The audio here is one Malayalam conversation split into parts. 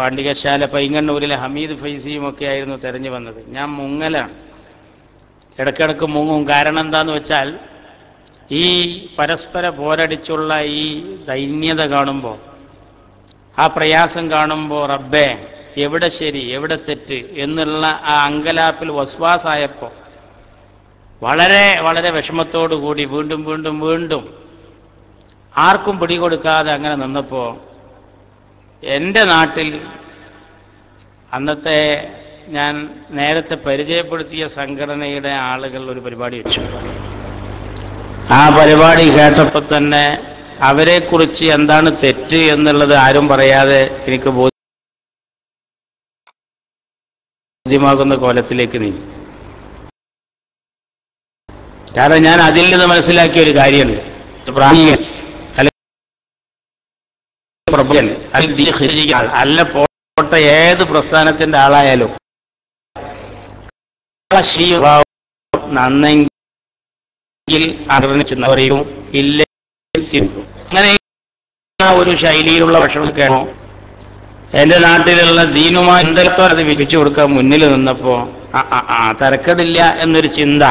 പാണ്ഡികശാല പൈങ്ങണ്ണൂരിലെ ഹമീദ് ഫൈസിയും ഒക്കെ ആയിരുന്നു തെരഞ്ഞു വന്നത്. ഞാൻ മുങ്ങലാണ്. ഇടക്കിടക്ക് മുങ്ങും. കാരണം എന്താന്ന് വെച്ചാൽ ഈ പരസ്പര പോരടിച്ചുള്ള ഈ ദൈന്യത കാണുമ്പോൾ ആ പ്രയാസം കാണുമ്പോൾ റബ്ബേ എവിടെ ശരി എവിടെ തെറ്റ് എന്നുള്ള ആ അങ്കലാപ്പിൽ വസ്വാസായപ്പോൾ വളരെ വളരെ വിഷമത്തോടു കൂടി വീണ്ടും വീണ്ടും വീണ്ടും ആർക്കും പിടികൊടുക്കാതെ അങ്ങനെ നിന്നപ്പോൾ എന്റെ നാട്ടിൽ അന്നത്തെ ഞാൻ നേരത്തെ പരിചയപ്പെടുത്തിയ സംഘടനയുടെ ആളുകൾ ഒരു പരിപാടി വെച്ചു. ആ പരിപാടി കേട്ടപ്പോൾ തന്നെ അവരെക്കുറിച്ച് എന്താണ് തെറ്റ് എന്നുള്ളത് ആരും പറയാതെ എനിക്ക് ബോധ്യമാകുന്ന കോലത്തിലേക്ക് നീങ്ങി. കാരണം ഞാൻ അതിൽ നിന്ന് മനസ്സിലാക്കിയ ഒരു കാര്യമുണ്ട്. പ്രാണികൻ അല്ലെങ്കിൽ ദീർഘിരിക്കുക അല്ല പോട്ട ഏത് പ്രസ്ഥാനത്തിന്റെ ആളായാലും. നന്നെങ്കിൽ അറിയിക്കും ഇല്ലെങ്കിൽ തിരിക്കും. അങ്ങനെ ആ ഒരു ശൈലിയിലുള്ള ഭക്ഷണം കേണോ എന്റെ നാട്ടിലുള്ള ദീനുമായി എന്തരത്തോ അത് വിളിച്ചു കൊടുക്കാൻ മുന്നിൽ നിന്നപ്പോ ആ തരക്കടില്ല എന്നൊരു ചിന്ത.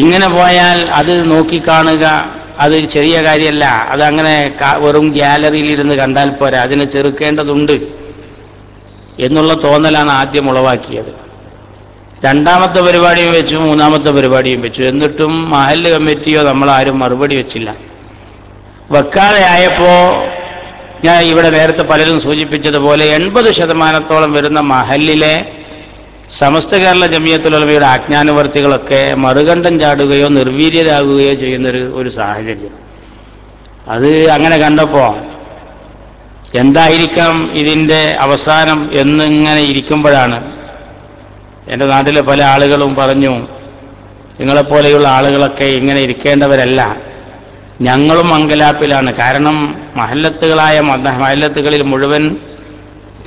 ഇങ്ങനെ പോയാൽ അത് നോക്കിക്കാണുക അത് ചെറിയ കാര്യമല്ല അതങ്ങനെ വെറും ഗ്യാലറിയിൽ ഇരുന്ന് കണ്ടാൽ പോരാ. അതിനെ ചെറുക്കേണ്ടതുണ്ട് എന്നുള്ള തോന്നലാണ് ആദ്യം ഉളവാക്കിയത്. രണ്ടാമത്തെ പരിപാടിയും വെച്ചു മൂന്നാമത്തെ പരിപാടിയും വെച്ചു. എന്നിട്ടും മഹല്ല് കമ്മിറ്റിയോ നമ്മൾ ആരും മറുപടി വെച്ചില്ല. വെക്കാതെ ആയപ്പോ ഞാൻ ഇവിടെ നേരത്തെ പലരും സൂചിപ്പിച്ചതുപോലെ എൺപത് ശതമാനത്തോളം വരുന്ന മഹല്ലിലെ സമസ്ത കേരള ജമിയത്തുലമയുടെ ആജ്ഞാനുവർത്തികളൊക്കെ മറുകണ്ഠം ചാടുകയോ നിർവീര്യരാകുകയോ ചെയ്യുന്നൊരു ഒരു സാഹചര്യം. അത് അങ്ങനെ കണ്ടപ്പോൾ എന്തായിരിക്കാം ഇതിന്റെ അവസാനം എന്നിങ്ങനെ ഇരിക്കുമ്പോഴാണ് എന്റെ നാട്ടിലെ പല ആളുകളും പറഞ്ഞു നിങ്ങളെപ്പോലെയുള്ള ആളുകളൊക്കെ ഇങ്ങനെ ഇരിക്കേണ്ടവരല്ല ഞങ്ങളും മംഗലാപ്പിലാണ്. കാരണം മഹല്ലത്തുകളായ മഹല്ലത്തുകളിൽ മുഴുവൻ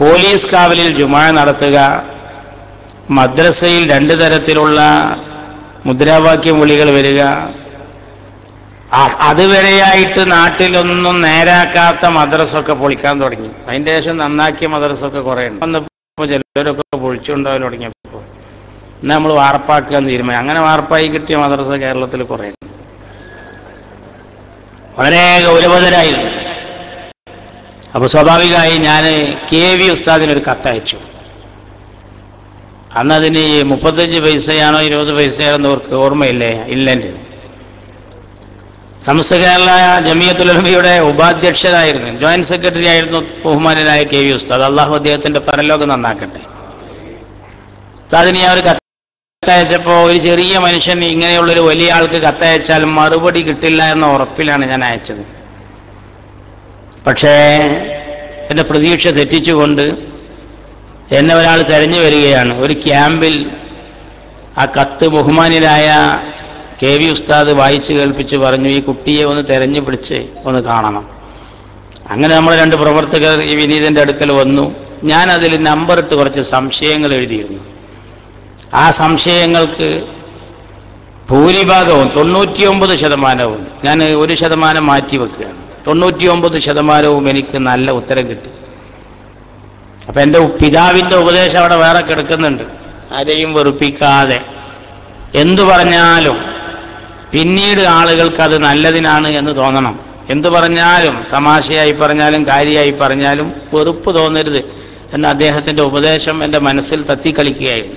പോലീസ് കാവലിൽ ജുമാ നടത്തുക മദ്രസയിൽ രണ്ട് തരത്തിലുള്ള മുദ്രാവാക്യം വിളികൾ വരിക. അതുവരെയായിട്ട് നാട്ടിലൊന്നും നേരാക്കാത്ത മദ്രസൊക്കെ പൊളിക്കാൻ തുടങ്ങി. അതിന്റെ ശേഷം നന്നാക്കിയ മദ്രസൊക്കെ കുറേ ഉണ്ട് വന്നപ്പോൾ ചിലരൊക്കെ പൊളിച്ചുണ്ടാവാൻ തുടങ്ങിയപ്പോൾ നമ്മൾ വാർപ്പാക്കാൻ തീരുമാനം. അങ്ങനെ വാർപ്പായി കിട്ടിയ മദ്രസ കേരളത്തിൽ കുറേ ഉണ്ട്. വളരെ ഗൗരവതരായിരുന്നു. അപ്പോൾ സ്വാഭാവികമായി ഞാൻ കെ വി ഉസ്താദിനൊരു കത്തയച്ചു. അന്ന് അതിന് മുപ്പത്തഞ്ച് പൈസയാണോ ഇരുപത് പൈസയാണെന്ന് അവർക്ക് ഓർമ്മയില്ലേ? ഇല്ലെന്റെ. സമസ്ത കേരള ജമിയത്തുലമയുടെ ഉപാധ്യക്ഷരായിരുന്നു. ജോയിന്റ് സെക്രട്ടറി ആയിരുന്നു ബഹുമാനനായ കെ വി ഉസ്താദ്. അള്ളാഹു അദ്ദേഹത്തിന്റെ പരലോകം നന്നാക്കട്ടെ. ഉസ്താദിനെ അവർ ഒരു കത്തയച്ചപ്പോ ഒരു ചെറിയ മനുഷ്യൻ ഇങ്ങനെയുള്ളൊരു വലിയ ആൾക്ക് കത്തയച്ചാൽ മറുപടി കിട്ടില്ല എന്ന ഉറപ്പിലാണ് ഞാൻ അയച്ചത്. പക്ഷേ എന്റെ പ്രതീക്ഷ തെറ്റിച്ചുകൊണ്ട് എന്നെ ഒരാൾ തെരഞ്ഞു വരികയാണ്. ഒരു ക്യാമ്പിൽ ആ കത്ത് ബഹുമാനിലായ കെ വി ഉസ്താദ് വായിച്ചു കേൾപ്പിച്ച് പറഞ്ഞു ഈ കുട്ടിയെ ഒന്ന് തെരഞ്ഞു പിടിച്ച് ഒന്ന് കാണണം. അങ്ങനെ നമ്മൾ രണ്ട് പ്രവർത്തകർ ഈ വിനീതന്റെ അടുക്കൽ വന്നു. ഞാൻ അതിൽ നമ്പർ ഇട്ട് കുറച്ച് സംശയങ്ങൾ എഴുതിയിരുന്നു. ആ സംശയങ്ങൾക്ക് ഭൂരിഭാഗവും തൊണ്ണൂറ്റിയൊമ്പത് ശതമാനവും ഞാൻ ഒരു ശതമാനം മാറ്റി വെക്കുകയാണ്. തൊണ്ണൂറ്റിയൊമ്പത് ശതമാനവും എനിക്ക് നല്ല ഉത്തരം കിട്ടി. അപ്പൊ എന്റെ പിതാവിന്റെ ഉപദേശം അവിടെ വേറെ കിടക്കുന്നുണ്ട്. ആരെയും വെറുപ്പിക്കാതെ. എന്തു പറഞ്ഞാലും പിന്നീട് ആളുകൾക്ക് അത് നല്ലതിനാണ് എന്ന് തോന്നണം. എന്തു പറഞ്ഞാലും തമാശയായി പറഞ്ഞാലും കാര്യമായി പറഞ്ഞാലും വെറുപ്പ് തോന്നരുത് എന്ന അദ്ദേഹത്തിന്റെ ഉപദേശം എന്റെ മനസ്സിൽ തത്തിക്കളിക്കുകയായിരുന്നു.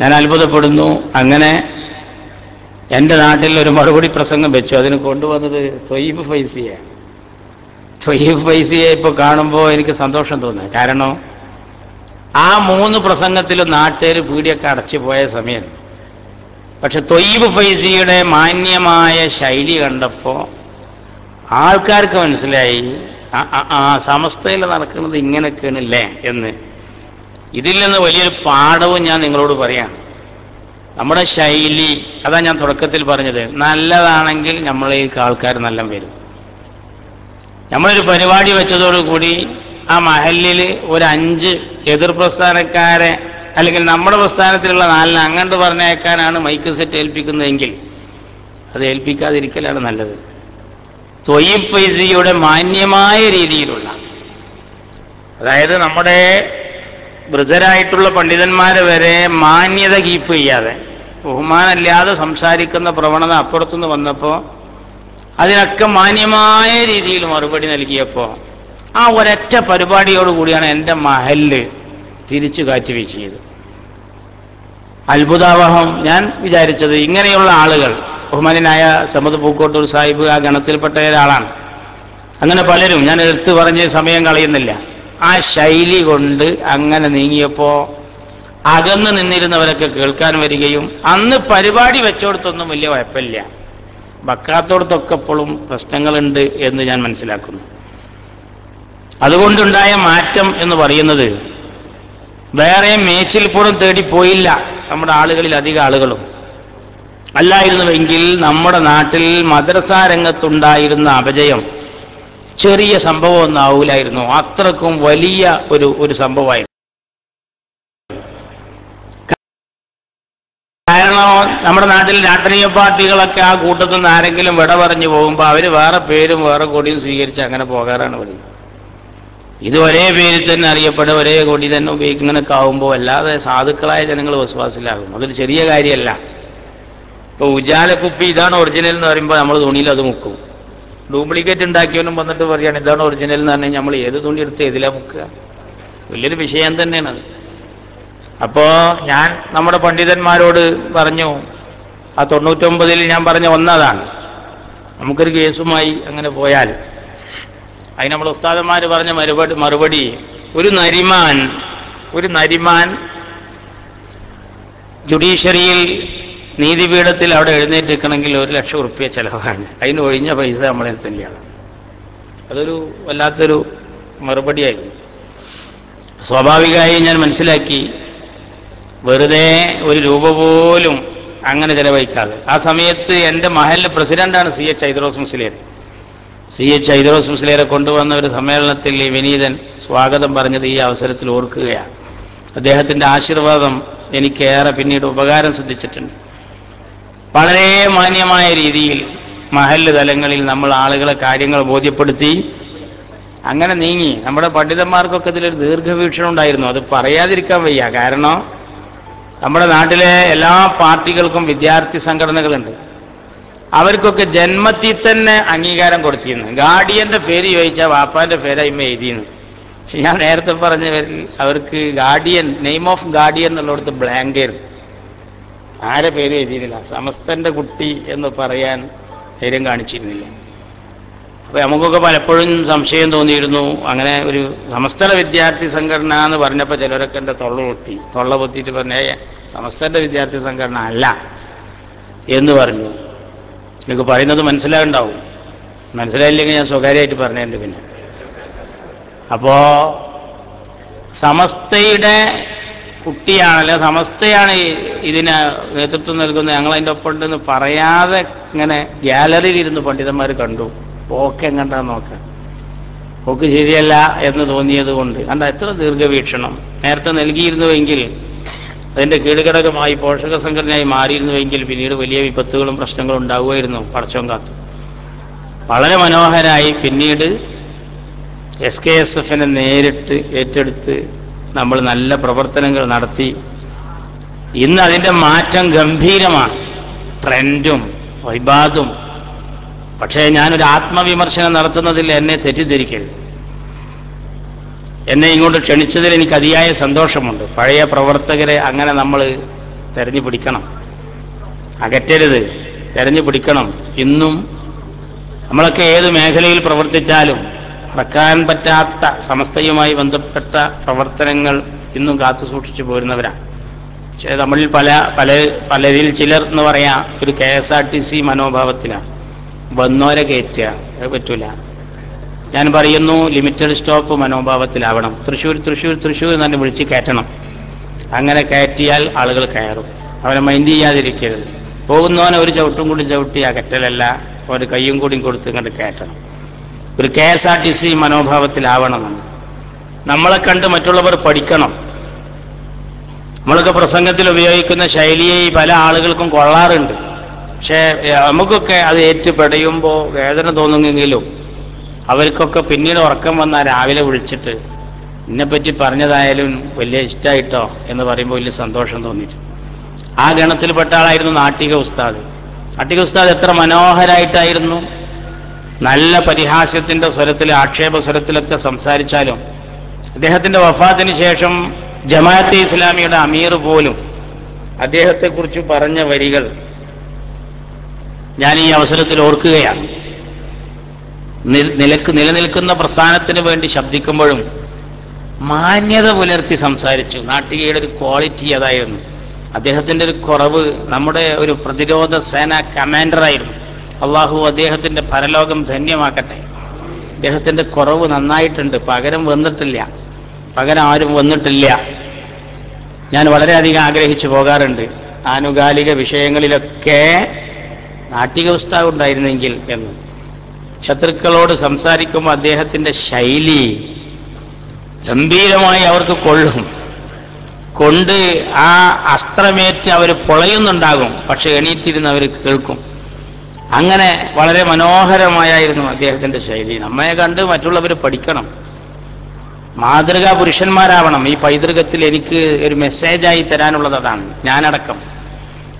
ഞാൻ അത്ഭുതപ്പെടുന്നു. അങ്ങനെ എന്റെ നാട്ടിൽ ഒരു മറുപടി പ്രസംഗം വെച്ചു. അതിന് കൊണ്ടുവന്നത് തൊയ്ബ് ഫൈസിയെ തൊയ്യബ് ഫൈസിയെ ഇപ്പോൾ കാണുമ്പോൾ എനിക്ക് സന്തോഷം തോന്നുന്നു. കാരണം ആ മൂന്ന് പ്രസംഗത്തിലും നാട്ടുകാർ പീടിയൊക്കെ അടച്ചു പോയ സമയം. പക്ഷെ തൊയ്ബ് ഫൈസിയുടെ മാന്യമായ ശൈലി കണ്ടപ്പോൾ ആൾക്കാർക്ക് മനസ്സിലായി ആ സമസ്തയിൽ നടക്കുന്നത് ഇങ്ങനെയൊക്കെയാണല്ലേ എന്ന്. ഇതിൽ നിന്ന് വലിയൊരു പാഠവും ഞാൻ നിങ്ങളോട് പറയാം. നമ്മുടെ ശൈലി അതാ ഞാൻ തുടക്കത്തിൽ പറഞ്ഞത് നല്ലതാണെങ്കിൽ നമ്മളിലേക്ക് ആൾക്കാർ നല്ല വരും. നമ്മളൊരു പരിപാടി വെച്ചതോടുകൂടി ആ മഹലിൽ ഒരു അഞ്ച് എതിർ പ്രസ്ഥാനക്കാരെ അല്ലെങ്കിൽ നമ്മുടെ പ്രസ്ഥാനത്തിലുള്ള നാലിനെ അങ്ങോട്ട് പറഞ്ഞേക്കാനാണ് മൈക്ക് സെറ്റ് ഏൽപ്പിക്കുന്നതെങ്കിൽ അത് ഏൽപ്പിക്കാതിരിക്കലാണ് നല്ലത്. തൊയ്യബ് ഫൈസിയുടെ മാന്യമായ രീതിയിലുള്ള അതായത് നമ്മുടെ വൃദ്ധരായിട്ടുള്ള പണ്ഡിതന്മാരെ വരെ മാന്യത കീപ്പ് ചെയ്യാതെ ബഹുമാനമില്ലാതെ സംസാരിക്കുന്ന പ്രവണത അപ്പുറത്തുനിന്ന് വന്നപ്പോൾ അതിനൊക്കെ മാന്യമായ രീതിയിൽ മറുപടി നൽകിയപ്പോൾ ആ ഒരൊറ്റ പരിപാടിയോട് കൂടിയാണ് എന്റെ മഹൽ തിരിച്ചു കാറ്റ് വീശിയത്. അത്ഭുതാവഹം ഞാൻ വിചാരിച്ചത് ഇങ്ങനെയുള്ള ആളുകൾ ബഹുമാനായ സമത് പൂക്കോട്ടൂർ സാഹിബ് ആ ഗണത്തിൽപ്പെട്ട ഒരാളാണ്. അങ്ങനെ പലരും ഞാൻ എടുത്തു പറഞ്ഞ് സമയം കളയുന്നില്ല. ആ ശൈലി കൊണ്ട് അങ്ങനെ നീങ്ങിയപ്പോൾ അകന്ന് നിന്നിരുന്നവരൊക്കെ കേൾക്കാൻ വരികയും അന്ന് പരിപാടി വെച്ചോടത്തൊന്നും വലിയ കുഴപ്പമില്ല. വക്കാത്തോടത്തൊക്കെ എപ്പോഴും പ്രശ്നങ്ങളുണ്ട് എന്ന് ഞാൻ മനസ്സിലാക്കുന്നു. അതുകൊണ്ടുണ്ടായ മാറ്റം എന്ന് പറയുന്നത് വേറെ മേച്ചിൽപ്പുറം തേടി പോയില്ല നമ്മുടെ ആളുകളിൽ അധിക ആളുകളും. അല്ലായിരുന്നുവെങ്കിൽ നമ്മുടെ നാട്ടിൽ മദ്രസ രംഗത്തുണ്ടായിരുന്ന അപജയം ചെറിയ സംഭവം ഒന്നും ആവൂലായിരുന്നു. അത്രക്കും വലിയ ഒരു ഒരു സംഭവമായിരുന്നു കാരണം നമ്മുടെ നാട്ടിൽ രാഷ്ട്രീയ പാർട്ടികളൊക്കെ ആ കൂട്ടത്തിൽ നിന്ന് ആരെങ്കിലും വിട പറഞ്ഞു പോകുമ്പോൾ അവർ വേറെ പേരും വേറെ കൊടിയും സ്വീകരിച്ച് അങ്ങനെ പോകാറാണ് പതിവ് ഇത് ഒരേ പേരിൽ തന്നെ അറിയപ്പെടുക ഒരേ കൊടി തന്നെ ഉപയോഗിക്കുന്നതൊക്കെ ആവുമ്പോൾ അല്ലാതെ സാധുക്കളായ ജനങ്ങൾ വിശ്വാസത്തിലാകും അതൊരു ചെറിയ കാര്യമല്ല. ഇപ്പൊ ഉജാലക്കുപ്പി ഇതാണ് ഒറിജിനൽ എന്ന് പറയുമ്പോൾ നമ്മൾ തുണിയിൽ അത് മുക്കും. ഡ്യൂപ്ലിക്കേറ്റ് ഉണ്ടാക്കിയവനും വന്നിട്ട് പറയുകയാണ് ഇതാണ് ഒറിജിനൽ എന്ന് പറഞ്ഞാൽ നമ്മൾ ഏത് തുണി എടുത്ത് ഏതിലാ മുക്കുക? വലിയൊരു വിഷയം തന്നെയാണ് അത്. അപ്പോ ഞാൻ നമ്മുടെ പണ്ഡിതന്മാരോട് പറഞ്ഞു ആ തൊണ്ണൂറ്റൊമ്പതിൽ ഞാൻ പറഞ്ഞ ഒന്നതാണ്. നമുക്കൊരു കേസുമായി അങ്ങനെ പോയാൽ അതിന് നമ്മൾ ഉസ്താദന്മാർ പറഞ്ഞ മറുപടി മറുപടി ഒരു നരിമാൻ ഒരു നരിമാൻ ജുഡീഷ്യറിയിൽ നീതിപീഠത്തിൽ അവിടെ എഴുന്നേറ്റ് നിൽക്കണമെങ്കിൽ ഒരു ലക്ഷം ഉറുപ്പ്യ ചിലവാണ്. അതിന് ഒഴിഞ്ഞ പൈസ നമ്മളെ തന്നെയാണ് അതൊരു വല്ലാത്തൊരു മറുപടിയായിരുന്നു. സ്വാഭാവികമായി ഞാൻ മനസ്സിലാക്കി വെറുതെ ഒരു രൂപ പോലും അങ്ങനെ ചെലവഴിക്കാതെ. ആ സമയത്ത് എന്റെ മഹലിലെ പ്രസിഡന്റാണ് C H Hydros Musliyar C H Hydros മുസ്ലിയരെ കൊണ്ടുവന്ന ഒരു സമ്മേളനത്തിൽ ഈ വിനീതൻ സ്വാഗതം പറഞ്ഞത് ഈ അവസരത്തിൽ ഓർക്കുകയാണ്. അദ്ദേഹത്തിന്റെ ആശീർവാദം എനിക്കേറെ പിന്നീട് ഉപകാരം സിദ്ധിച്ചിട്ടുണ്ട്. വളരെ മാന്യമായ രീതിയിൽ മഹല്ല് തലങ്ങളിൽ നമ്മൾ ആളുകളെ കാര്യങ്ങൾ ബോധ്യപ്പെടുത്തി അങ്ങനെ നീങ്ങി. നമ്മുടെ പണ്ഡിതന്മാർക്കൊക്കെ ഇതിലൊരു ദീർഘവീക്ഷണം ഉണ്ടായിരുന്നു. അത് പറയാതിരിക്കാൻ വയ്യ. കാരണം നമ്മുടെ നാട്ടിലെ എല്ലാ പാർട്ടികൾക്കും വിദ്യാർത്ഥി സംഘടനകളുണ്ട്. അവർക്കൊക്കെ ജന്മത്തിൽ തന്നെ അംഗീകാരം കൊടുത്തിരുന്നു. ഗാർഡിയന്റെ പേര് ചോദിച്ചാൽ വാപ്പാന്റെ പേര് അയിമ എഴുതിയിരുന്നു പക്ഷെ ഞാൻ നേരത്തെ പറഞ്ഞവരിൽ അവർക്ക് ഗാർഡിയൻ നെയിം ഓഫ് ഗാർഡിയൻ എന്നുള്ളടത്ത് ബ്ലാങ്ക് ആയിരുന്നു. ആരെ പേര് എഴുതിയിരുന്നില്ല. സമസ്തന്റെ കുട്ടി എന്ന് പറയാൻ ധൈര്യം കാണിച്ചിരുന്നില്ല. അപ്പൊ നമുക്കൊക്കെ പലപ്പോഴും സംശയം തോന്നിയിരുന്നു. അങ്ങനെ ഒരു സമസ്തര വിദ്യാർത്ഥി സംഘടന എന്ന് പറഞ്ഞപ്പോൾ ചിലരൊക്കെ എന്റെ തൊള്ള പൊത്തി തൊള്ള പൊത്തിയിട്ട് പറഞ്ഞേ "ഏയ്, വിദ്യാർത്ഥി സംഘടന അല്ല എന്ന് പറഞ്ഞു. നിങ്ങൾക്ക് പറയുന്നത് മനസ്സിലാകുണ്ടാവും. മനസ്സിലായില്ലെങ്കിൽ ഞാൻ സ്വകാര്യമായിട്ട് പറഞ്ഞതിന്റെ പിന്നെ. അപ്പോൾ സമസ്തയുടെ കുട്ടിയാണല്ലോ സമസ്തയാണ് ഇതിന് നേതൃത്വം നൽകുന്നത്. ഞങ്ങളതിന്റെ ഒപ്പം ഉണ്ടെന്ന് പറയാതെ ഇങ്ങനെ ഗ്യാലറിയിൽ ഇരുന്ന് പണ്ഡിതന്മാർ കണ്ടു. പോക്ക് കണ്ടാ നോക്ക? പോക്ക് ശരിയല്ല എന്ന് തോന്നിയത് കൊണ്ട്. കണ്ട എത്ര ദീർഘവീക്ഷണം. നേരത്തെ നൽകിയിരുന്നുവെങ്കിൽ അതിന്റെ കീഴ്ഘടകമായി പോഷക സംഘടനയായി മാറിയിരുന്നുവെങ്കിൽ പിന്നീട് വലിയ വിപത്തുകളും പ്രശ്നങ്ങളും ഉണ്ടാവുമായിരുന്നു പടച്ചോം കാത്തു. വളരെ മനോഹരമായി പിന്നീട് എസ് കെ എസ് എഫിനെ നേരിട്ട് ഏറ്റെടുത്ത് നമ്മൾ നല്ല പ്രവർത്തനങ്ങൾ നടത്തി. ഇന്ന് അതിന്റെ മാറ്റം ഗംഭീരമാണ്. ട്രെൻഡും വൈബാദും പക്ഷേ ഞാനൊരു ആത്മവിമർശനം നടത്തുന്നതിൽ എന്നെ തെറ്റിദ്ധരിക്കരുത്. എന്നെ ഇങ്ങോട്ട് ക്ഷണിച്ചതിൽ എനിക്ക് അതിയായ സന്തോഷമുണ്ട്. പഴയ പ്രവർത്തകരെ അങ്ങനെ നമ്മൾ തെരഞ്ഞു പിടിക്കണം അകറ്റരുത്. തെരഞ്ഞു പിടിക്കണം ഇന്നും നമ്മളൊക്കെ ഏത് മേഖലയിൽ പ്രവർത്തിച്ചാലും മറക്കാൻ പറ്റാത്ത സമസ്തയുമായി ബന്ധപ്പെട്ട പ്രവർത്തനങ്ങൾ ഇന്നും കാത്തു സൂക്ഷിച്ചു പോരുന്നവരാണ് പക്ഷേ നമ്മളിൽ പല പല പലരിൽ ചിലർ എന്ന് പറയാം ഒരു K S R T C മനോഭാവത്തിലാണ്. വന്നോരെ കയറ്റുക അത് പറ്റൂല. ഞാൻ പറയുന്നു ലിമിറ്റഡ് സ്റ്റോപ്പ് മനോഭാവത്തിലാവണം. തൃശ്ശൂർ തൃശ്ശൂർ തൃശ്ശൂർ എന്ന് വിളിച്ച് കയറ്റണം. അങ്ങനെ കയറ്റിയാൽ ആളുകൾ കയറും. അവനെ മൈൻഡ് ചെയ്യാതിരിക്കരുത്. പോകുന്നവനെ ഒരു ചവിട്ടും കൂടി ചവിട്ടി അകറ്റലല്ല ഒരു കയ്യും കൂടിയും കൊടുത്ത് ഇങ്ങോട്ട് കയറ്റണം. ഒരു K S R T C മനോഭാവത്തിലാവണം നമ്മൾ. നമ്മളെ കണ്ട് മറ്റുള്ളവർ പഠിക്കണം. നമ്മളൊക്കെ പ്രസംഗത്തിൽ ഉപയോഗിക്കുന്ന ശൈലിയെ പല ആളുകൾക്കും കൊള്ളാറുണ്ട്. പക്ഷേ നമുക്കൊക്കെ അത് ഏറ്റുപെടയുമ്പോൾ വേദന തോന്നുമെങ്കിലും അവർക്കൊക്കെ പിന്നീട് ഉറക്കം വന്നാൽ രാവിലെ വിളിച്ചിട്ട് എന്നെപ്പറ്റി പറഞ്ഞതായാലും വലിയ ഇഷ്ടമായിട്ടോ എന്ന് പറയുമ്പോൾ വലിയ സന്തോഷം തോന്നിയിട്ട്. ആ ഗണത്തിൽപ്പെട്ട ആളായിരുന്നു നാട്ടിക ഉസ്താദ്. നാട്ടിക ഉസ്താദ് എത്ര മനോഹരായിട്ടായിരുന്നു. നല്ല പരിഹാസ്യത്തിന്റെ സ്വരത്തിൽ ആക്ഷേപ സ്വരത്തിലൊക്കെ സംസാരിച്ചാലും അദ്ദേഹത്തിന്റെ വഫാത്തിന് ശേഷം ജമാഅത്തെ ഇസ്ലാമിയുടെ അമീർ പോലും അദ്ദേഹത്തെക്കുറിച്ച് പറഞ്ഞ വരികൾ ഞാൻ ഈ അവസരത്തിൽ ഓർക്കുകയാണ്. നിലയ്ക്ക് നിലനിൽക്കുന്ന പ്രസ്ഥാനത്തിന് വേണ്ടി ശബ്ദിക്കുമ്പോഴും മാന്യത പുലർത്തി സംസാരിച്ചു. നാട്ടികയുടെ ഒരു ക്വാളിറ്റി അതായിരുന്നു. അദ്ദേഹത്തിന്റെ ഒരു കുറവ് നമ്മുടെ ഒരു പ്രതിരോധ സേന കമാൻഡറായിരുന്നു അള്ളാഹു അദ്ദേഹത്തിന്റെ പരലോകം ധന്യമാക്കട്ടെ. അദ്ദേഹത്തിന്റെ കുറവ് നന്നായിട്ടുണ്ട്. പകരം വന്നിട്ടില്ല. പകരം ആരും വന്നിട്ടില്ല. ഞാൻ വളരെയധികം ആഗ്രഹിച്ചു പോകാറുണ്ട്. ആനുകാലിക വിഷയങ്ങളിലൊക്കെ നാട്ടിക ഉസ്താവ് ഉണ്ടായിരുന്നെങ്കിൽ എന്ന്. ശത്രുക്കളോട് സംസാരിക്കുമ്പോൾ അദ്ദേഹത്തിന്റെ ശൈലി ഗംഭീരമായി അവർക്ക് കൊള്ളും. കൊണ്ട് ആ അസ്ത്രമേറ്റ് അവർ പൊളയുന്നുണ്ടാകും പക്ഷെ എണീറ്റിരുന്ന് അവർ കേൾക്കും. അങ്ങനെ വളരെ മനോഹരമായായിരുന്നു അദ്ദേഹത്തിന്റെ ശൈലി. നമ്മെ കണ്ട് മറ്റുള്ളവർ പഠിക്കണം. മാതൃകാ പുരുഷന്മാരാവണം. ഈ പൈതൃകത്തിൽ എനിക്ക് ഒരു മെസ്സേജായി തരാനുള്ളത് അതാണ്. ഞാനടക്കം.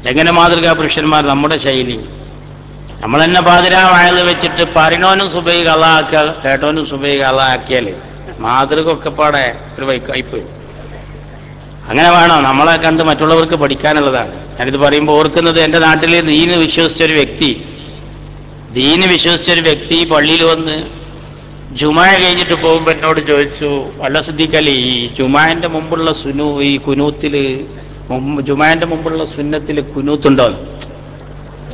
എങ്ങനെ മാതൃകാ പുരുഷന്മാർ നമ്മുടെ ശൈലി നമ്മൾ തന്നെ പാതിരാ വായത് വെച്ചിട്ട് പറഞ്ഞോനും സുബൈ കള്ളാക്കുക കേട്ടോനും സുബൈ കളാക്കിയാൽ മാതൃക ഒക്കെ പാടെ ഒരു വൈക്കായിപ്പോയി അങ്ങനെ വേണം? നമ്മളെ കണ്ട് മറ്റുള്ളവർക്ക് പഠിക്കാനുള്ളതാണ്. ഞാനിത് പറയുമ്പോൾ ഓർക്കുന്നത് എന്റെ നാട്ടിൽ ദീന് വിശ്വസിച്ചൊരു വ്യക്തി ദീന് വിശ്വസിച്ചൊരു വ്യക്തി പള്ളിയിൽ വന്ന് ജുമായ കഴിഞ്ഞിട്ട് പോകുമ്പോൾ എന്നോട് ചോദിച്ചു വല്ല സിദ്ധിക്കലി ഈ ജുമാന്റെ മുമ്പുള്ള സുനു ഈ കുനൂത്തിൽ ജുമാന്റെ മുമ്പുള്ള സുന്നത്തിൽ കുനൂത്തുണ്ടോ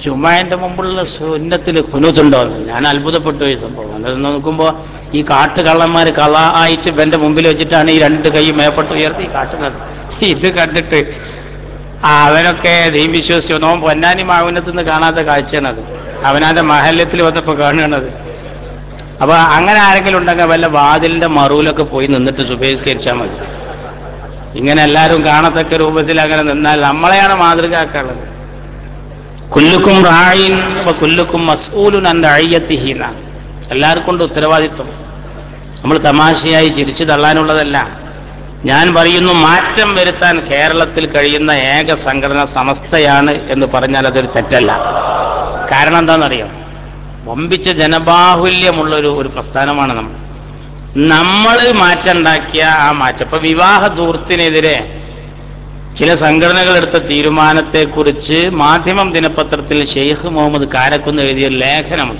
ജുമാന്റെ മുമ്പുള്ള സുന്നത്തിൽ കുനൂത്തുണ്ടോ ഞാൻ അത്ഭുതപ്പെട്ടു ഈ സംഭവം. അത് നോക്കുമ്പോൾ ഈ കാട്ടുകള്ളന്മാർ കള ആയിട്ട് ഇവന്റെ മുമ്പിൽ വെച്ചിട്ടാണ് ഈ രണ്ട് കൈ മേപ്പെട്ട് ഉയർത്തി കാട്ടുന്നത്. ഇത് കണ്ടിട്ട് അവനൊക്കെ ദൈവം വിശ്വസിച്ചു നോൻ പൊന്നാനി മാവിനത്തു നിന്ന് കാണാത്ത കാഴ്ചയാണത് അവനാന്റെ മഹല്യത്തിൽ വന്നപ്പോൾ കാണുകയാണത് അപ്പൊ അങ്ങനെ ആരെങ്കിലും ഉണ്ടെങ്കിൽ വല്ല വാതിലിന്റെ മറുവിലൊക്കെ പോയി നിന്നിട്ട് സുപേസ്കരിച്ചാൽ മതി. ഇങ്ങനെ എല്ലാവരും കാണത്തക്ക രൂപത്തിൽ അങ്ങനെ നിന്നാൽ നമ്മളെയാണ് മാതൃകയാക്കാനുള്ളത്. കുല്ലുക്കും റായിൻ കുല്ലുക്കും മസൂലുൻ അന്റെ അയ്യത്തിഹീന എല്ലാവർക്കും ഉണ്ട് ഉത്തരവാദിത്വം. നമ്മൾ തമാശയായി ചിരിച്ചു തള്ളാനുള്ളതല്ല. ഞാൻ പറയുന്നു മാറ്റം വരുത്താൻ കേരളത്തിൽ കഴിയുന്ന ഏക സംഘടന സമസ്തയാണ് എന്ന് പറഞ്ഞാൽ അതൊരു തെറ്റല്ല. കാരണം എന്താണെന്നറിയാം? വമ്പിച്ച ജനബാഹുല്യമുള്ളൊരു ഒരു പ്രസ്ഥാനമാണ് നമ്മൾ. നമ്മൾ മാറ്റം ഉണ്ടാക്കിയ ആ മാറ്റം. ഇപ്പൊ വിവാഹ ദൂർത്തിനെതിരെ ചില സംഘടനകൾ എടുത്ത തീരുമാനത്തെക്കുറിച്ച് മാധ്യമം ദിനപത്രത്തിൽ ഷെയ്ഖ് മുഹമ്മദ് കാരക്കുന്ന് എഴുതിയ ലേഖനം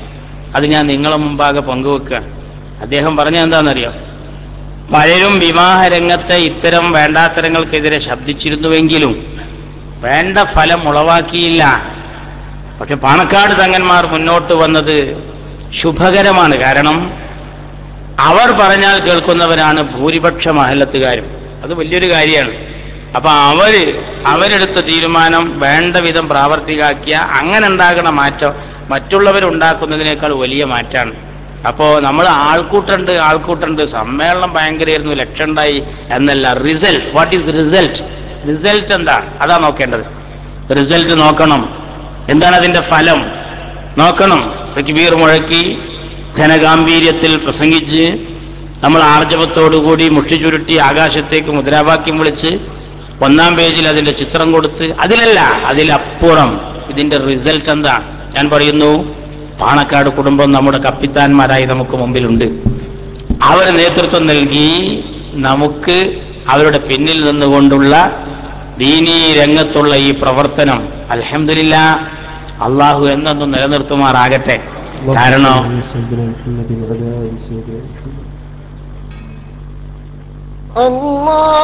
അത് ഞാൻ നിങ്ങളെ മുമ്പാകെ പങ്കുവെക്കുക അദ്ദേഹം പറഞ്ഞ എന്താണെന്നറിയോ? പലരും വിവാഹ രംഗത്തെ ഇത്തരം വേണ്ടാത്തരങ്ങൾക്കെതിരെ ശബ്ദിച്ചിരുന്നുവെങ്കിലും വേണ്ട ഫലം ഉളവാക്കിയില്ല. പക്ഷെ പാണക്കാട് തങ്ങന്മാർ മുന്നോട്ട് വന്നത് ശുഭകരമാണ്. കാരണം അവർ പറഞ്ഞാൽ കേൾക്കുന്നവരാണ് ഭൂരിപക്ഷ മഹല്ലത്തുകാരും അത് വലിയൊരു കാര്യമാണ്. അപ്പൊ അവർ അവരെടുത്ത തീരുമാനം വേണ്ട വിധം പ്രാവർത്തികാക്കിയ അങ്ങനെ ഉണ്ടാകുന്ന മാറ്റം മറ്റുള്ളവരുണ്ടാക്കുന്നതിനേക്കാൾ വലിയ മാറ്റാണ്. അപ്പോൾ നമ്മൾ ആൾക്കൂട്ടുണ്ട് ആൾക്കൂട്ടുണ്ട്. സമ്മേളനം ഭയങ്കരമായിരുന്നു ലക്ഷം ഉണ്ടായി എന്നല്ല. Result what is result result എന്താണ് അതാ നോക്കേണ്ടത്. റിസൾട്ട് നോക്കണം. എന്താണ് അതിന്റെ ഫലം? നോക്കണം. തക്ബീർ മുഴക്കി ഘനഗാംഭീര്യത്തിൽ പ്രസംഗിച്ച് നമ്മൾ ആർജവത്തോടുകൂടി മുഷ്ടി ചുരുട്ടി ആകാശത്തേക്ക് മുദ്രാവാക്യം വിളിച്ച് ഒന്നാം പേജിൽ അതിന്റെ ചിത്രം കൊടുത്ത് അതിലല്ല അതിലപ്പുറം ഇതിന്റെ റിസൾട്ട് എന്താണ്? ഞാൻ പറയുന്നു പാണക്കാട് കുടുംബം നമ്മുടെ കപ്പിത്താന്മാരായി നമുക്ക് മുമ്പിലുണ്ട്. അവർ നേതൃത്വം നൽകി നമുക്ക് അവരുടെ പിന്നിൽ നിന്നുകൊണ്ടുള്ള ദീനീ രംഗത്തുള്ള ഈ പ്രവർത്തനം അലഹമില്ല അള്ളാഹു എന്നൊന്നും നിലനിർത്തുമാറാകട്ടെ. കാരണം Allah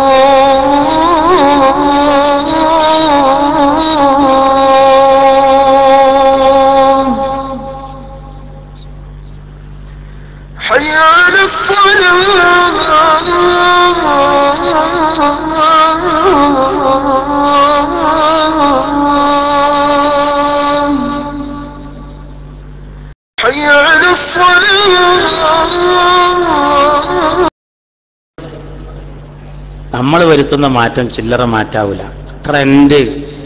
നമ്മൾ വരുത്തുന്ന മാറ്റം ചില്ലറ മാറ്റാവില്ല. ട്രെൻഡ്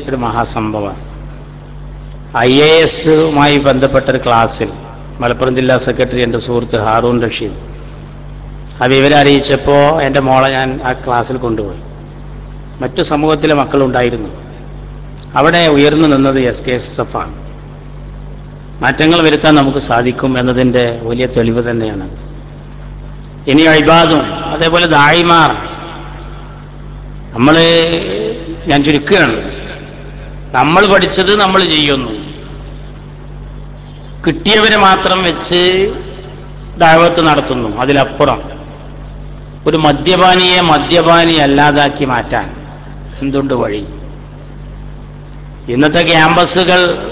ഒരു മഹാസംഭവമാണ്. ഐ എ എസുമായി ബന്ധപ്പെട്ട ഒരു ക്ലാസ്സിൽ മലപ്പുറം ജില്ലാ സെക്രട്ടറി എന്റെ സുഹൃത്ത് ഹാറൂൺ റഷീദ്. ആ വിവരം അറിയിച്ചപ്പോൾ എന്റെ മോളെ ഞാൻ ആ ക്ലാസ്സിൽ കൊണ്ടുപോയി. മറ്റു സമൂഹത്തിലെ മക്കളുണ്ടായിരുന്നു. അവിടെ ഉയർന്നു നിന്നത് എസ് കെ എസ് എഫ് ആണ്. മാറ്റങ്ങൾ വരുത്താൻ നമുക്ക് സാധിക്കും എന്നതിന്റെ വലിയ തെളിവ് തന്നെയാണ്. ഇനി അഴിബാദും അതേപോലെ ദായിമാർ നമ്മൾ ഞാൻ ചുരുക്കുകയാണ്. നമ്മൾ പഠിച്ചത് നമ്മൾ ചെയ്യുന്നു. കിട്ടിയവരെ മാത്രം വെച്ച് ദാവത്ത് നടത്തുന്നു. അതിലപ്പുറം. ഒരു മദ്യപാനിയെ മദ്യപാനി അല്ലാതാക്കി മാറ്റാൻ എന്തുണ്ട് വഴി? ഇന്നത്തെ ക്യാമ്പസുകൾ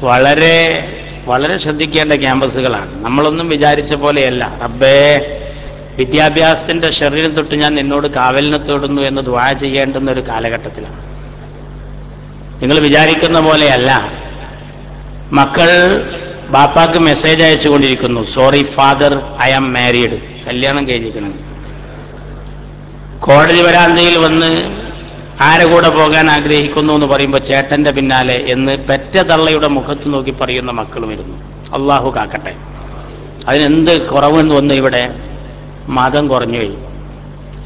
വളരെ വളരെ ശ്രദ്ധിക്കേണ്ട ക്യാമ്പസുകളാണ്. നമ്മളൊന്നും വിചാരിച്ച പോലെയല്ല. റബ്ബേ വിദ്യാഭ്യാസത്തിന്റെ ശരീരം തൊട്ട് ഞാൻ നിന്നോട് കാവലിനെ തേടുന്നു എന്ന് ദ്വാ ചെയ്യേണ്ടുന്ന ഒരു കാലഘട്ടത്തിലാണ്. നിങ്ങൾ വിചാരിക്കുന്ന പോലെയല്ല. മക്കൾ ബാപ്പാക്ക് message അയച്ചുകൊണ്ടിരിക്കുന്നു sorry father I am married കല്യാണം കഴിഞ്ഞിരിക്കണം. കോടതി വരാന്തയിൽ വന്ന് ആരെ കൂടെ പോകാൻ ആഗ്രഹിക്കുന്നു എന്ന് പറയുമ്പോൾ ചേട്ടന്റെ പിന്നാലെ എന്ന് പെറ്റ തള്ളയുടെ മുഖത്ത് നോക്കി പറയുന്ന മക്കളും ഇരുന്നു അള്ളാഹു കാക്കട്ടെ. അതിനെന്ത് കുറവെന്ന് വന്നു ഇവിടെ? മതം കുറഞ്ഞുപോയി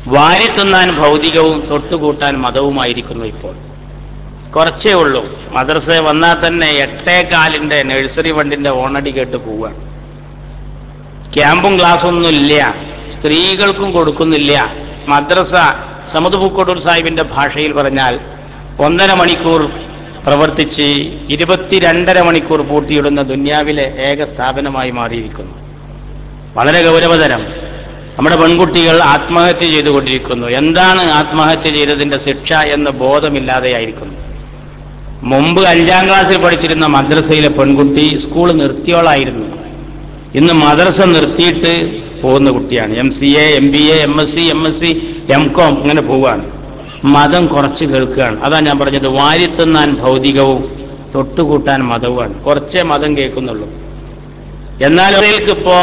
വാരി തിന്നാൻ ഭൗതികവും തൊട്ടുകൂട്ടാൻ മതവുമായിരിക്കുന്നു ഇപ്പോൾ. കുറച്ചേ ഉള്ളൂ. മദ്രസ വന്നാൽ തന്നെ എട്ടേകാലിന്റെ നഴ്സറി വണ്ടിന്റെ ഓണടി കേട്ട് പോവുകയാണ് ക്യാമ്പും ക്ലാസ്സും ഒന്നും ഇല്ല. സ്ത്രീകൾക്കും കൊടുക്കുന്നില്ല. മദ്രസ സമത് പൂക്കോട്ടൂർ സാഹിബിന്റെ ഭാഷയിൽ പറഞ്ഞാൽ ഒന്നര മണിക്കൂർ പ്രവർത്തിച്ച് ഇരുപത്തിരണ്ടര മണിക്കൂർ പൂട്ടിയിടുന്ന ദുന്യാവിലെ ഏക സ്ഥാപനമായി മാറിയിരിക്കുന്നു. വളരെ ഗൗരവതരം. നമ്മുടെ പെൺകുട്ടികൾ ആത്മഹത്യ ചെയ്തുകൊണ്ടിരിക്കുന്നു. എന്താണ് ആത്മഹത്യ ചെയ്തതിന്റെ ശിക്ഷ എന്ന ബോധമില്ലാതെയായിരിക്കുന്നു. മുമ്പ് അഞ്ചാം ക്ലാസ്സിൽ പഠിച്ചിരുന്ന മദ്രസയിലെ പെൺകുട്ടി സ്കൂൾ നിർത്തിയോളായിരുന്നു. ഇന്ന് മദ്രസ നിർത്തിയിട്ട് പോകുന്ന കുട്ടിയാണ്. M C A M B A M S C M S C M com ഇങ്ങനെ പോവുകയാണ്. മതം കുറച്ച് കേൾക്കുകയാണ്. അതാണ് ഞാൻ പറഞ്ഞത് വാരിത്തുന്നാൻ ഭൗതികവും തൊട്ടുകൂട്ടാൻ മതവുമാണ്. കുറച്ചേ മതം കേൾക്കുന്നുള്ളൂ. എന്നാൽ ഇപ്പോ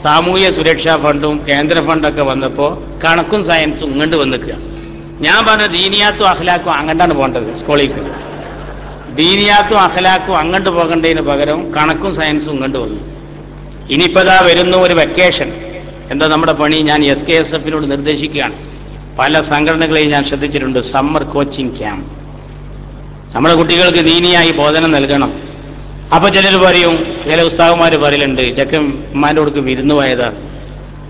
സാമൂഹ്യ സുരക്ഷാ ഫണ്ടും കേന്ദ്ര ഫണ്ടൊക്കെ വന്നപ്പോൾ കണക്കും സയൻസും ഇങ്ങോട്ട് വന്നിക്കുക. ഞാൻ പറഞ്ഞ ദീനിയാത്തും അഖലാക്കും അങ്ങോട്ടാണ് പോകേണ്ടത് സ്കൂളിലേക്ക് ദീനിയാത്തും അഖലാക്കും അങ്ങോട്ട് പോകേണ്ടതിന് പകരം കണക്കും സയൻസും ഇങ്ങോട്ട് വന്നു. ഇനിയിപ്പതാ വരുന്ന ഒരു വെക്കേഷൻ എന്താ നമ്മുടെ പണി? ഞാൻ എസ് കെ എസ് എഫിനോട് നിർദ്ദേശിക്കുകയാണ്. പല സംഘടനകളെയും ഞാൻ ശ്രദ്ധിച്ചിട്ടുണ്ട്. സമ്മർ കോച്ചിങ് ക്യാമ്പ് നമ്മുടെ കുട്ടികൾക്ക് ദീനിയായി ബോധനം നൽകണം. അപ്പൊ ചിലർ പറയും ചില ഉസ്താവുമാർ പറയലുണ്ട് ചെക്കൻ ഉമ്മാന്റെ കൊടുക്ക് വിരുന്നു പോയതാണ്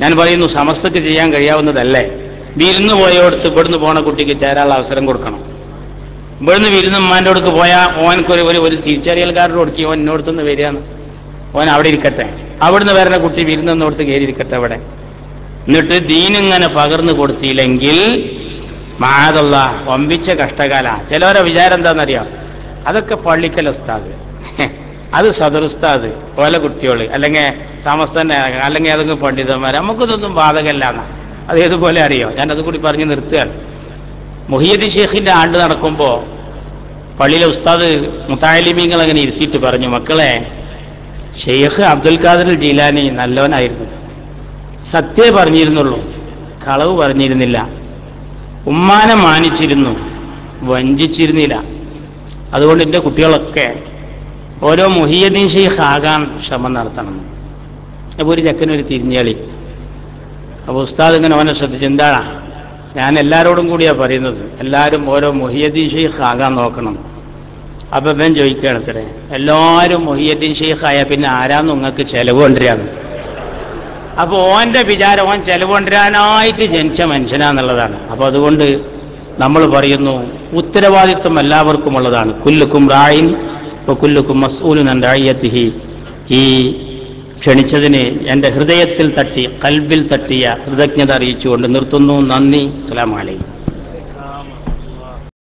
ഞാൻ പറയുന്നു സമസ്തക്ക് ചെയ്യാൻ കഴിയാവുന്നതല്ലേ. വിരുന്ന് പോയോടത്ത് ഇവിടുന്ന് പോണ കുട്ടിക്ക് ചേരാനുള്ള അവസരം കൊടുക്കണം. ഇവിടുന്ന് വിരുന്ന് ഉമ്മാന്റെ കൊടുക്ക് പോയാൽ ഓനക്കൊരു ഒരു ഒരു തിരിച്ചറിയൽ കാർഡ് കൊടുക്കി ഓൻ ഇന്നോടത്തുനിന്ന് വരികയാണ്. ഓൻ അവിടെ ഇരിക്കട്ടെ. അവിടുന്ന് വരുന്ന കുട്ടി വിരുന്നോടത്ത് കയറി ഇരിക്കട്ടെ അവിടെ. എന്നിട്ട് ദീനിങ്ങനെ പകർന്നു കൊടുത്തില്ലെങ്കിൽ മാതല്ല വമ്പിച്ച കഷ്ടകാല. ചിലവരെ വിചാരം എന്താണെന്നറിയാം? അതൊക്കെ പള്ളിക്കൽ ഉസ്താദ്. അത് സദർ ഉസ്താദ് ഓല കുട്ടിയോൾ അല്ലെങ്കിൽ സമസ്തന്നെ അല്ലെങ്കിൽ ഏതെങ്കിലും പണ്ഡിതന്മാർ നമുക്കിതൊന്നും ബാധകമല്ല എന്നാ അത് ഏതുപോലെ അറിയോ? ഞാനത് കൂടി പറഞ്ഞ് നിർത്തുകയാണ്. മുഹിയദ്ദീൻ ഷേഖിന്റെ ആണ്ട് നടക്കുമ്പോൾ പള്ളിയിലെ ഉസ്താദ് മുത്താലിമീങ്ങൾ അങ്ങനെ ഇരുത്തിയിട്ട് പറഞ്ഞു മക്കളെ ഷെയ്ഖ് അബ്ദുൽ ഖാദർ ജീലാനി നല്ലവനായിരുന്നു. സത്യമേ പറഞ്ഞിരുന്നുള്ളൂ കളവ് പറഞ്ഞിരുന്നില്ല. ഉമ്മാനെ മാനിച്ചിരുന്നു വഞ്ചിച്ചിരുന്നില്ല. അതുകൊണ്ട് എന്റെ കുട്ടികളൊക്കെ ഓരോ മുഹിയദ്ദീൻ ഷെയ്ഖ് ആകാൻ ശ്രമം നടത്തണം. അപ്പോൾ ഒരു ചെക്കനൊരു തിരിഞ്ഞളി. അപ്പോൾ ഉസ്താദ് ഇങ്ങനെ അവനെ ശ്രദ്ധിച്ചു എന്താണ് ഞാൻ എല്ലാവരോടും കൂടിയാണ് പറയുന്നത്. എല്ലാവരും ഓരോ മുഹിയദ്ദീൻ ഷെയ്ഖ് ആകാൻ നോക്കണം. അപ്പം ഇവൻ ചോദിക്കുകയാണ് അത്രേ എല്ലാവരും മുഹിയദ്ദീൻ ഷെയ്ഖ് ആയാൽ പിന്നെ ആരാന്ന് നിങ്ങൾക്ക് ചെലവ് കൊണ്ടുവരാന്ന്? അപ്പോൾ ഓന്റെ വിചാരം ഓൻ ചെലവ് കൊണ്ടുവരാനായിട്ട് ജനിച്ച മനുഷ്യനാന്നുള്ളതാണ്. അപ്പോൾ അതുകൊണ്ട് നമ്മൾ പറയുന്നു ഉത്തരവാദിത്വം എല്ലാവർക്കും ഉള്ളതാണ് കുല്ലുക്കും റായിൻ ഇപ്പോൾ കുല്ലുക്കും മസ്ഊലുൻ റായത്തിഹി ഈ ക്ഷണിച്ചതിന് എന്റെ ഹൃദയത്തിൽ തട്ടി കൽബിൽ തട്ടിയ കൃതജ്ഞത അറിയിച്ചുകൊണ്ട് നിർത്തുന്നു. നന്ദി. അസ്സലാമു അലൈക്കും.